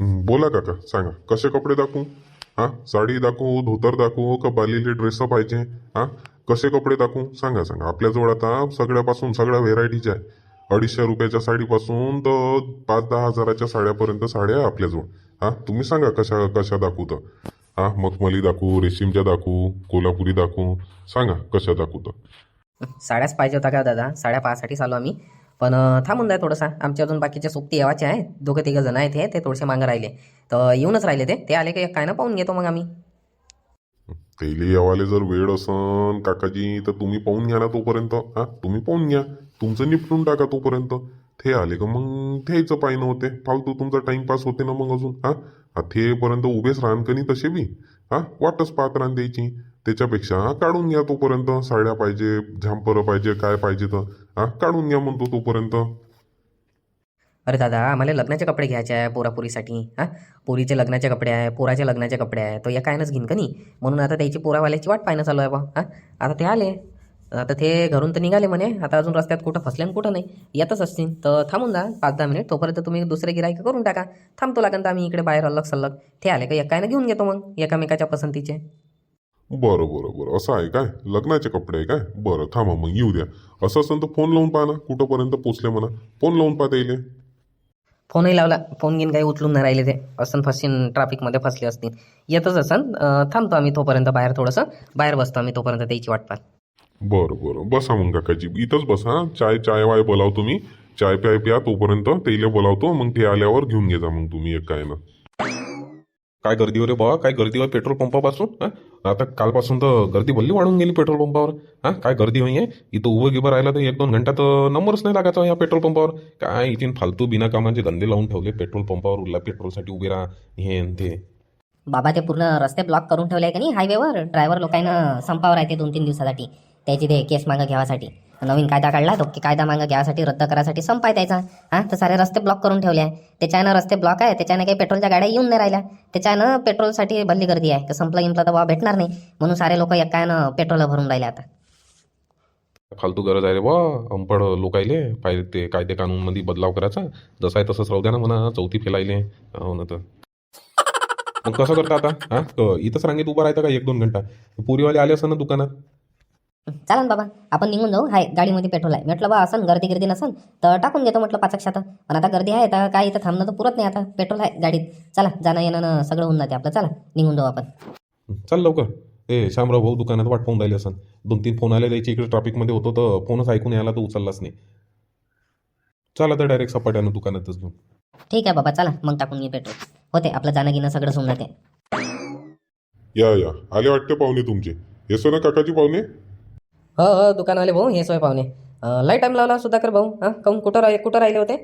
बोला काका सांगा. कसे कपडे दाखवू? हां? साडी दाखवू धोतर दाखवू का बालीले ड्रेस पाहिजे हां? कसे कपडे दाखवू? सांगा सांगा. आपल्याजवळ आता सगळ्यापासून सगळ्या व्हेरायटीच्या आहे अडीचशे रुपयाच्या साडीपासून तर पाच दहा हजाराच्या साड्यापर्यंत साड्या आहे आपल्याजवळ. हां? तुम्ही सांगा कशा कशा दाखवू तर. हां? मखमली दाखवू रेशीमच्या दाखवू कोल्हापुरी दाखवू. सांगा कशा दाखवू तर. साड्याच पाहिजे होता का दादा? साड्या पाहासाठी आलो आम्ही. पण थांबून जाय थोडंसा. आमचे अजून बाकीचे सोबती येवाचे आहे दोघं तिघं जण आहेत हे ते थोडेसे मागं राहिले. तर येऊनच राहिले ते. ते आले की काय ना पाहून घेतो मग आम्ही. तेली यावाले जर वेळ असन काकाजी तर तुम्ही पाहून घ्या ना तोपर्यंत. हा तुम्ही पाहून घ्या. तुमचं निपटून टाका तोपर्यंत. ते आले का मग? थेचं पाहिजे होते फालतू तुमचा टाइमपास होते ना मग अजून हा? हा थेपर्यंत उभेच राहन कनी तसे बी. हा वाटच पाहत राहन द्यायची. त्याच्यापेक्षा काढून घ्या तोपर्यंत. साड्या पाहिजे झांपरं पाहिजे काय पाहिजे तर. हा काढून घ्या म्हणतो तोपर्यंत. अरे दादा आम्हाला लग्नाचे कपडे घ्यायचे आहे पोरापुरीसाठी. हां पोरीचे लग्नाचे कपडे आहे पोराचे लग्नाचे कपडे आहे. तो या कायनंच घेईन का नाही? म्हणून आता त्याची पोरावाल्याची वाट पाहणं चालू आहे बा. हां आता ते आले. आता ते घरून तर निघाले म्हणे. आता अजून रस्त्यात कुठं फसले आणि कुठं नाही. येतच असतील. तर थांबून जा पाच दहा मिनिट. तोपर्यंत तुम्ही दुसरे गिराईक करून टाका. थांबतो लागेल तर आम्ही इकडे बाहेर अलग सल्लग ते आले का? एकायनं घेऊन घेतो मग एकामेकाच्या पसंतीचे. बरं बरं बरं. असं आहे काय? लग्नाचे कपडे आहे काय? बरं थांबा मग येऊ द्या. असं असेल तर फोन लावून पहा ना. कुठंपर्यंत पोचले म्हणा. फोन लावून पाहता येईल फोनही लावला. फोन घेऊन काही उचलून नाही राहिले ते. असं फसीन ट्रॅफिकमध्ये फसले असतील. येतच असन. थांबतो आम्ही तोपर्यंत बाहेर थोडंसं. बाहेर बसतो आम्ही तोपर्यंत त्याची वाट पाहत बरं बरं. बसा मग काकाजी. इथंच बसा चाय चाय वाय बोलावतो मी चाय प्याय प्या तोपर्यंत. तेले बोलावतो. मग ते आल्यावर घेऊन घे जा मग तुम्ही एक काय ना. काय गर्दी हो रे बाबा काय गर्दी होय पेट्रोल पंपापासून? आता कालपासून तर गर्दी भल्ली वाढून गेली पेट्रोल पंपावर. हा? काय गर्दी होई आहे इथं उभं गिभं राहिलं तर एक दोन घंटा तर नंबरच नाही लागायचा या पेट्रोल पंपावर. काय इथे फालतू बिना कामाचे धंदे लावून ठेवले पेट्रोल पंपावर? उरला पेट्रोलसाठी उभे राहा. हे ते. बाबा ते पूर्ण रस्ते ब्लॉक करून ठेवले आहे का नाही हायवेवर ड्रायव्हर लोकांना संपावर आहे ते दोन तीन दिवसासाठी. त्याची ते केस मागं घ्यावासाठी. नवीन कायदा काढला तो की कायदा मागं घ्यासाठी रद्द करायसाठी संपाय त्याचा हां? तर सारे रस्ते ब्लॉक करून ठेवले आहे. त्याच्यानं रस्ते ब्लॉक आहे त्याच्यानं काही पेट्रोलच्या गाड्या येऊन नाही राहिल्या. त्याच्यानं पेट्रोलसाठी भल्ली गर्दी आहे. तर संपलं गिंपलं तर बाबा भेटणार नाही. म्हणून सारे लोक एकानं पेट्रोल भरून राहिले आता. फालतू गरज आहे रे बा अंपड लोकायले पाहिजे ते कायदे कानूनमध्ये बदलाव करायचा. जसा आहे तसंच राहू द्या ना म्हणा. चौथी फेलायले हो ना तर. मग कसं करता आता? हा? इथंच रांगेत उभा राहता का एक दोन घंटा? पुरीवाले आले असं ना दुकानात? चला ना बाबा आपण निघून जाऊ. हाय गाडीमध्ये पेट्रोल आहे. म्हटलं बा असं गर्दी गर्दी नसन तर टाकून घेतो म्हटलं पाच क्षात पण आता गर्दी आहे तर काय इथं थांबणं तर पुरत नाही आता. पेट्रोल आहे गाडीत. चला जाणं येणं सगळं होऊन जाते आपलं. चला निघून जाऊ आपण. चल लवकर. ए शामराव भाऊ दुकानात वाट पाहून राहिले असं दोन तीन फोन आले द्यायचे इकडे ट्रॅफिकमध्ये होतो तर फोनच ऐकून यायला तर उचललाच नाही. चला तर डायरेक्ट सपाट्यानं दुकानातच घेऊन. ठीक आहे बाबा चला मग टाकून घे पेट्रोल होते आपलं जाणं घेणं सगळं होऊन जाते. या या. आले वाटते पाहुणे तुमचे. येसो ना काकाची पाहुणे? हो हो दुकानवाले भाऊ हे सोय पाहुणे. अं, लय टाईम लावला सुधाकर भाऊ हां? काऊन कुठं राहिले कुठं राहिले होते?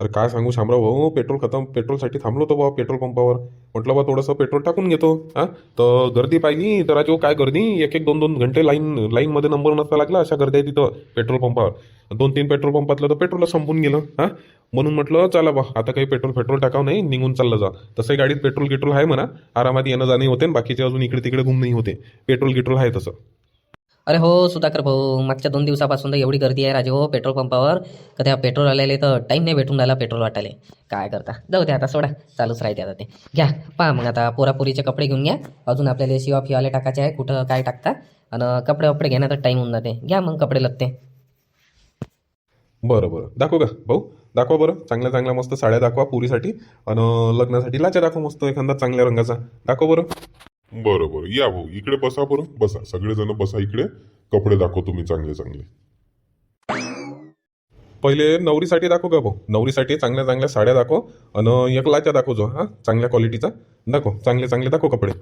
अरे काय सांगू शामराव भाऊ पेट्रोल खतम पेट्रोलसाठी थांबलो होतो बा पेट्रोल पंपावर. म्हटलं बा थोडंसं पेट्रोल टाकून घेतो हा? तर गर्दी पाहिली तर राजू हो काय गर्दी? एक एक दोन दोन घंटे लाईन लाईनमध्ये नंबर नसता लागला अशा गर्दी आहे तिथं पेट्रोल पंपावर. दोन तीन पेट्रोल पंपातलं तर पेट्रोलच संपून गेलं हा? म्हणून म्हटलं चला बा आता काही पेट्रोल पेट्रोल टाकावं नाही निघून चाललं जा. तसंही गाडीत पेट्रोल गिट्रोल आहे म्हणा आरामात येणं जाणं होते आणि बाकीचे अजून इकडे तिकडे घुमणंही होते. पेट्रोल गिट्रोल आहे तसं. अरे हो सुधाकर भाऊ मागच्या दोन दिवसापासून तर एवढी गर्दी आहे राजे हो पेट्रोल पंपावर. का त्या पेट्रोल आलेले तर टाईम नाही भेटून राहिला पेट्रोल वाटायला. काय करता? जाऊ दे आता सोडा. चालूच राहते आता ते. घ्या पहा मग आता पोरापोरीचे कपडे घेऊन घ्या. अजून आपल्याला शिवा फिवाले टाकायचे आहे कुठं काय टाकता? आणि कपडे वपडे घेण्याचा टाईम होऊन जाते. घ्या मग कपडे लत्ते बरं बरं. दाखव का? भाऊ दाखवा बरं. चांगल्या चांगल्या मस्त साड्या दाखवा पुरीसाठी. आणि लग्नासाठी लाचा दाखवा मस्त एखादा चांगल्या रंगाचा. दाखव बरं. बरं बरं. या भाऊ इकडे बसा बरं. बसा. सगळेजण बसा इकडे. कपडे दाखव तुम्ही चांगले चांगले. पहिले नवरीसाठी दाखव का भाऊ. नवरीसाठी चांगल्या चांगल्या साड्या दाखव आणि एक लाचा दाखव जो हा? चांगल्या क्वालिटीचा दाखव. चांगले चांगले दाखव कपडे.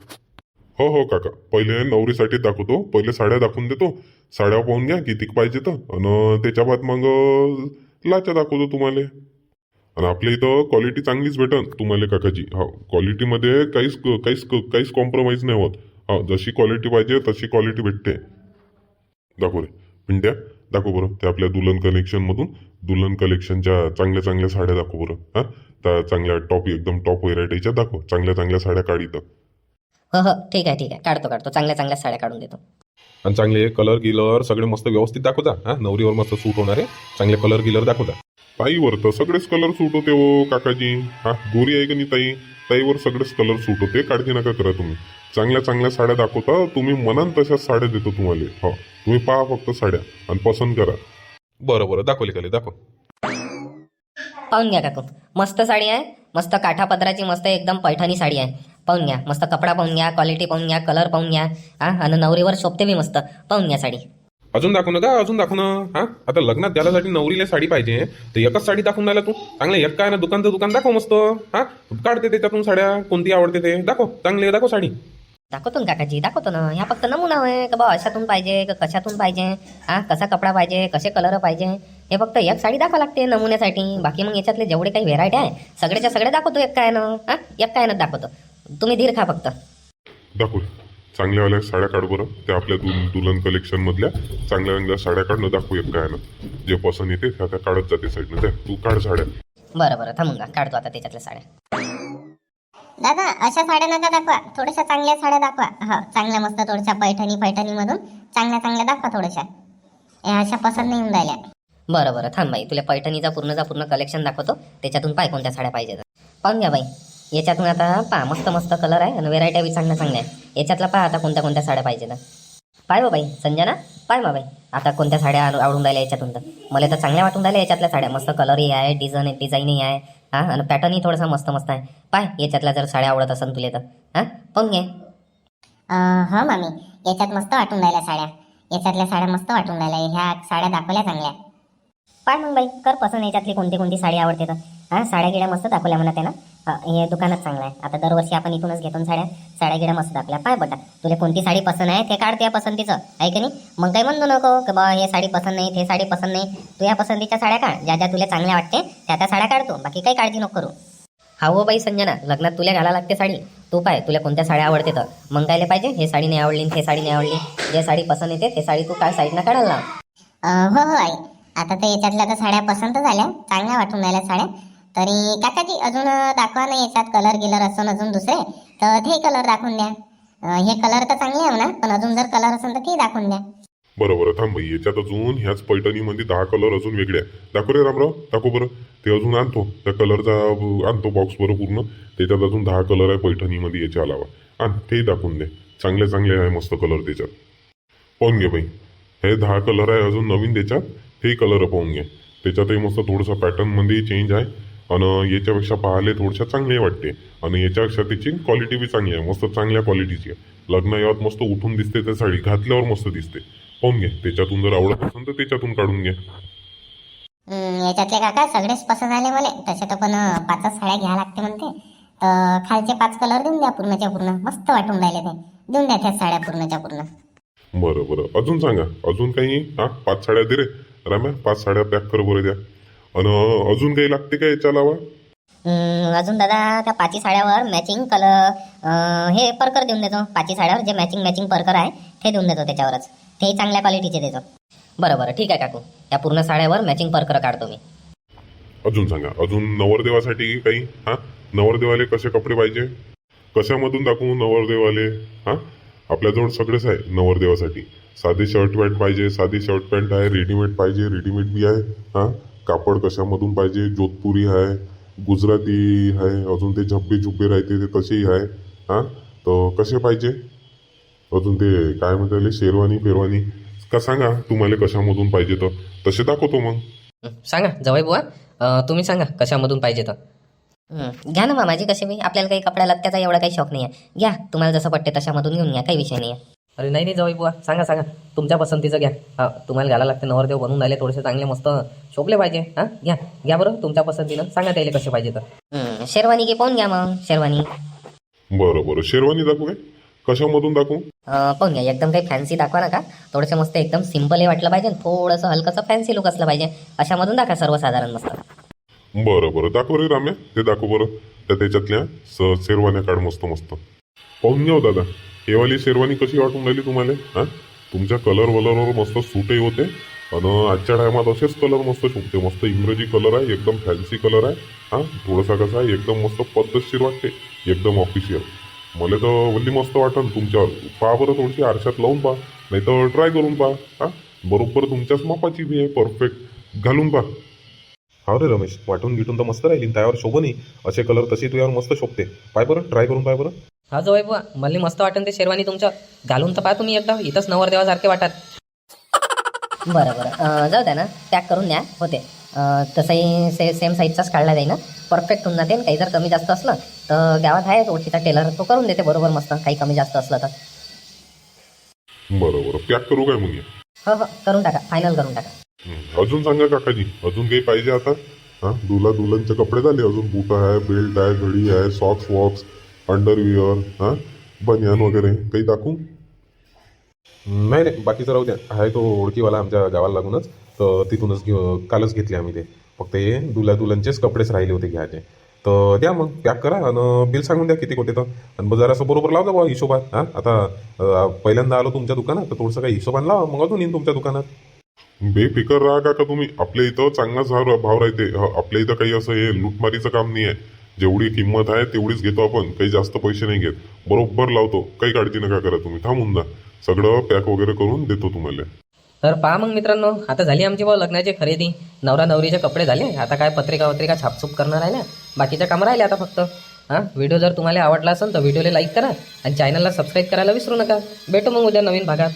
हो हो काका. पहिले नवरीसाठी दाखवतो. पहिले साड्या दाखवून देतो. साड्या पाहून घ्या किती पाहिजे तर. आणि त्याच्या बाद मग लाचा दाखवतो तुम्हाला. आणि आपल्या इथं क्वालिटी चांगलीच भेटन तुम्हाला काकाजी. हो क्वालिटीमध्ये काहीच काहीच काहीच कॉम्प्रोमाइज नाही होत. हो जशी क्वालिटी पाहिजे तशी क्वालिटी भेटते. दाखव रे पिंट्या दाखव बरं. ते आपल्या दुल्हन कलेक्शनमधून दुल्हन कलेक्शनच्या चांगल्या चांगल्या साड्या दाखव बरं. हां? त्या चांगल्या टॉप एकदम टॉप व्हेरायटीच्या दाखव. चांगल्या चांगल्या साड्या काढित हो हो. ठीक आहे ठीक आहे. काढतो काढतो. चांगल्या चांगल्या साड्या काढून देतो. आणि चांगले कलर गिलर सगळे मस्त व्यवस्थित दाखवता. हा? नवरीवर मस्त सूट होणारे चांगले कलर गिलर दाखवता. ताईवर तर सगळेच कलर सूट होते हो काकाजी. हा गोरी आहे का नाही ताई? ताईवर सगळेच कलर सूट होते काळजी नका करा तुम्ही. चांगल्या चांगल्या साड्या दाखवता तुम्ही मनान तशाच साड्या देतो तुम्हाला. हो तुम्ही पहा फक्त साड्या आणि पसंत करा. बरं बरं दाखवले काले दाखव. पाहून घ्या काकू. मस्त साडी आहे मस्त काठापदराची मस्त एकदम पैठणी साडी आहे. पाहून घ्या मस्त कपडा पाहून घ्या क्वालिटी पाहून घ्या कलर पाहून घ्या. हा आणि नवरीवर शोभते बी मस्त. पाहून घ्या साडी. अजून दाखव ना का अजून दाखव ना. हा? आता लग्नात द्यायसाठी नवरीला साडी पाहिजे तर एकच साडी दाखवून राहिला तू. चांगलं एक काय ना दुकानचं दुकान दाखव मस्त. हा? काढते त्याच्यातून साड्या कोणती आवडते ते. दाखव. चांगली दाखव साडी. दाखवतो ना काकाजी दाखवतो ना. ह्या फक्त नमुना आहे का बा अशातून पाहिजे का कशातून पाहिजे? हा? कसा कपडा पाहिजे कसे कलर पाहिजे? हे फक्त एक साडी दाखवा लागते नमुन्यासाठी. बाकी मग याच्यातले जेवढे काही व्हेरायटी आहे सगळ्याच्या सगळे दाखवतो एक काय ना. हा? एक काय दाखवतो. तुम्ही धीर खा फक्त. दाखव. चांगल्यावाल्या साड्या काढ बरं. त्या आपल्या दुल दुल्हन कलेक्शन मधल्या चांगल्या चांगल्या साड्या काढणं दाखवू एक काय ना जे पसंत येते त्या त्या काढत जाते साईडनं त्या तू काढ साड्या. बरं बरं. थांबून जा. काढतो आता त्याच्यातल्या साड्या. दादा अशा साड्या नका दाखवा. थोड्याशा चांगल्या साड्या दाखवा. हो चांगल्या मस्त थोड्याशा पैठणी पैठणी मधून चांगल्या चांगल्या दाखवा थोड्याशा. या अशा पसंत नाही येऊन राहिल्या. बरं बरं. थांब बाई. तुला पैठणीचा पूर्णचा पूर्ण कलेक्शन दाखवतो. त्याच्यातून पाय कोणत्या साड्या पाहिजेत? पाहून घ्या बाई. याच्यातून आता पहा मस्त मस्त कलर आहे आणि व्हेरायटी बी चांगल्या चांगल्या आहे. याच्यातला पहा आता कोणत्या कोणत्या साड्या पाहिजेत पाय हो बाई संजना पाय मा बाई. आता कोणत्या साड्या आव- आवडून राहिल्या याच्यातून तर. मला तर चांगल्या वाटून राहिल्या याच्यातल्या साड्या. मस्त कलरही आहे डिझाईन डिझाईनही आहे. हा आणि पॅटर्नही थोडासा मस्त मस्त आहे. पाय याच्यातल्या जर साड्या आवडत असेल तुला तर. हा पाहून घे. अं, हो मामी याच्यात मस्त वाटून राहिल्या साड्या. याच्यातल्या साड्या मस्त वाटून राहिल्या. ह्या साड्या दाखवल्या चांगल्या. पाय मग बाई कर पसंत याच्यातली कोणती कोणती साडी आवडते तर. हा साड्या गिड्या मस्त दाखवल्या म्हणा त्यानं हा, हे दुकानच चांगलं आहे. आता दरवर्षी आपण इथूनच घेतो साड्या. साड्या गिड्या मस्त दाखवल्या. पाय बटा तुला कोणती साडी पसंत आहे? ते काढ त्या पसंतीचं. आहे की नाही? मग काही म्हणतो नको? की बा हे साडी पसंत नाही ते साडी पसंत नाही. तू या पसंतीच्या साड्या काढ. ज्या ज्या तुला चांगल्या वाटते त्या त्या साड्या काढतो. बाकी काही काळजी नको करू. हा हो बाई संजना लग्नात तुला घाला लागते साडी. तू पाय तुला कोणत्या साड्या आवडते तर? मग कायले पाहिजे? हे साडी नाही आवडली ते साडी नाही आवडली. जे साडी पसंत येते ते साडी तू काय साईडनं काढायला लाव. हो हो आई. आता तर याच्यातल्या तर साड्या पसंत झाल्या. चांगल्या वाटून राहिल्या साड्या. तरी काकाजी अजून दाखवा नाही याच्यात कलर गिलर असून अजून दुसरे. तर ते कलर दाखवून द्या. हे कलर तर चांगले आहे ना पण अजून जर कलर असेल तर ते दाखवून द्या. बरोबर थांब याच्यात अजून ह्याच पैठणीमध्ये दहा कलर अजून वेगळे दाखव रे रामराव दाखव बरं. ते अजून आणतो. त्या कलरचा आणतो बॉक्स बरं पूर्ण. त्याच्यात अजून दहा कलर आहे पैठणीमध्ये याच्या अलावा. आण ते दाखवून दे. चांगले चांगले आहे मस्त कलर त्याच्यात. पाहून घे बाई. हे दहा कलर आहे अजून नवीन त्याच्यात. हे कलर पाहून घे. त्याच्यातही मस्त थोडंसं पॅटर्नमध्ये चेंज आहे. आणि याच्यापेक्षा पाहायला थोडशा चांगले वाटते. आणि याच्यापेक्षा त्याची क्वालिटी बी चांगली आहे. मस्त चांगल्या क्वालिटीची आहे. लग्न यावत मस्त उठून दिसते त्या साडी. घातल्यावर मस्त दिसते. पाहून घे त्याच्यातून जर आवडत असेल तर त्याच्यातून काढून घे हम्म, याच्यातले काका सगळेच पसंत आले मला. तसे तर पण अं, पाचच साड्या घ्यायला लागते म्हणते. तर खालचे पाच कलर देऊन द्या पूर्णच्या पूर्ण. मस्त वाटून राहिले ते. देऊन द्या त्या साड्या पूर्णच्या पूर्ण. बरं बरं. अजून सांगा. अजून काही? हा पाच साड्या दे रे. राम्या पाच साड्या पॅक कर बरं द्या आणि अजून काही लागते का याच्या अलावा अजून दादा त्या पाची साड्यावर मॅचिंग कलर हे परकर देऊन देतो. पाची साड्यावर जे मॅचिंग मॅचिंग परकर आहे ते देऊन देतो त्याच्यावरच. तेही चांगल्या क्वालिटीचे देतो. बरं बरं ठीक आहे काकू. त्या पूर्ण साड्यावर मॅचिंग परकर काढतो मी. अजून सांगा अजून नवरदेवासाठी काही हा? नवरदेवाले कसे कपडे पाहिजे? कशामधून दाखवू नवरदेवाले? हा? आपल्याजवळ सगळेच आहे नवरदेवासाठी. साधी शर्ट पॅन्ट पाहिजे साधी शर्ट पॅन्ट आहे रेडीमेड पाहिजे रेडीमेड बी आहे हा? कापड कशामधून पाहिजे? जोधपुरी आहे गुजराती आहे अजून ते झब्बे झुब्बे राहते ते तसेही आहे. हा? तर कसे पाहिजे? अजून ते काय म्हणता शेरवानी फेरवानी. का सांगा तुम्हाला कशामधून पाहिजे तर? तसे दाखवतो मग. सांगा जवाई बुवा. तुम्ही सांगा कशामधून पाहिजे तर? घ्या ना मामाजी कशी बी आपल्याला काही कपड्या लत्त्याचा एवढा काही शौक नाही आहे घ्या तुम्हाला जसं पटते तशामधून घेऊन घ्या काही विषय नाही आहे अरे नाही नाही जवाई बुवा. सांगा सांगा. तुमच्या पसंतीचं घ्या. हा तुम्हाला घाला लागते नवरदेव बनवून राहिले थोडेसे चांगले मस्त शोभले पाहिजे. हा घ्या. घ्या बरं तुमच्या पसंतीनं. सांगा त्याला कसे पाहिजे तर. हम्म, शेरवानी की पाहून घ्या मग शेरवानी. बरं बरं. शेरवानी दाखवू काय? कशामधून दाखवू? अं, पाहून घ्या. एकदम काही फॅन्सी दाखवा नका. थोडंसं मस्त एकदम सिम्पलही वाटलं पाहिजे आणि थोडंसं हलकंसं फॅन्सी लुक असलं पाहिजे. अशामधून दाखवा सर्वसाधारण मस्त. बरं बरं. दाखव रे राम्या. ते दाखव बरं. त्या त्याच्यातल्या स शेरवान्या काढ मस्त मस्त. पाहून घ्या हो दादा. हेवाली शेरवानी कशी वाटून राहिली तुम्हाला? हा? तुमच्या कलर वलरवर मस्त सूटही होते. आणि आजच्या टायमात असेच कलर मस्त शोभते मस्त इंग्रजी कलर आहे एकदम फॅन्सी कलर आहे. हा? थोडासा कसा आहे एकदम मस्त पद्धतशीर वाटते. एकदम ऑफिशियल मला तर वल्ली मस्त वाटन तुमच्यावर. पहा बरं थोडीशी आरशात लावून पहा. नाही तर ट्राय करून पहा. हा? बरोबर तुमच्याच मापाची बी आहे. परफेक्ट घालून पहा. हा रे रमेश वाटून गिटून तर मस्त राहिली. त्यावर शोभनी असे कलर तसे तुझ्यावर मस्त शोभते. पाय बरं ट्राय करून पाय बरं. हा जो आहे बुवा मला मस्त वाटन ते शेरवानी तुमचं. घालून तर पहा तुम्ही एकदा इथंच नवरदेवासारखे वाटात. बरं बरं. अं, जाऊ द्या ना पॅक करून द्या होते. अं, तसंही से सेम साईजचाच काढला जाईल ना परफेक्ट होऊन जाते काही जर कमी जास्त असलं तर गावात आहे ओळखीचा टेलर तो करून देते. बरोबर मस्त. काही कमी जास्त असलं तर. बरं बरं पॅक करू काय मग हे? हो हो. करून टाका. फायनल करून टाका. हं, अजून सांगा काकाजी. अजून काही पाहिजे आता? हा? दुला दुल्हनचे कपडे झाले. अजून बूट आहे बेल्ट आहे घडी आहे सॉक्स वॉक्स अंडरविअर हा? बनियान वगैरे काही दाखवू? नाही नाही बाकीचं राहू द्या. आहे तो ओळखीवाला आमच्या गावाला लागूनच. तर तिथूनच घेऊ कालच घेतले आम्ही ते. फक्त हे दुला दुल्हनचेच कपडेच राहिले होते घ्यायचे. तर द्या मग पॅक करा आणि बिल सांगून द्या किती होते तर. आणि मग जरासं बरोबर लावता बा हिशोबात हा? आता पहिल्यांदा आलो तुमच्या दुकानात तर थोडंसं काही हिशोबाने लावा मग अजून येईन तुमच्या दुकानात. बेफिकर राहा का तुम्ही. आपल्या इथं चांगलाच भाव भाव राहते. आपल्या इथं काही असं हे लुटमारीचं काम नाही आहे जेवढी किंमत आहे तेवढीच घेतो आपण. काही जास्त पैसे नाही घेत. बरोबर लावतो. काही काळजी नका करा तुम्ही. थांबून जा सगळं पॅक वगैरे करून देतो तुम्हाला. तर पहा मग मित्रांनो आता झाली आमची बा लग्नाची खरेदी. नवरा नवरीचे कपडे झाले. आता काय पत्रिका वत्रिका छापछूप आहे राहिल्या बाकीच्या कामं राहिले आता फक्त. हां? व्हिडिओ जर तुम्हाला आवडला असेल तर व्हिडिओला लाईक करा आणि चॅनलला सबस्क्राईब करायला विसरू नका. भेटू मग उद्या नवीन भागात.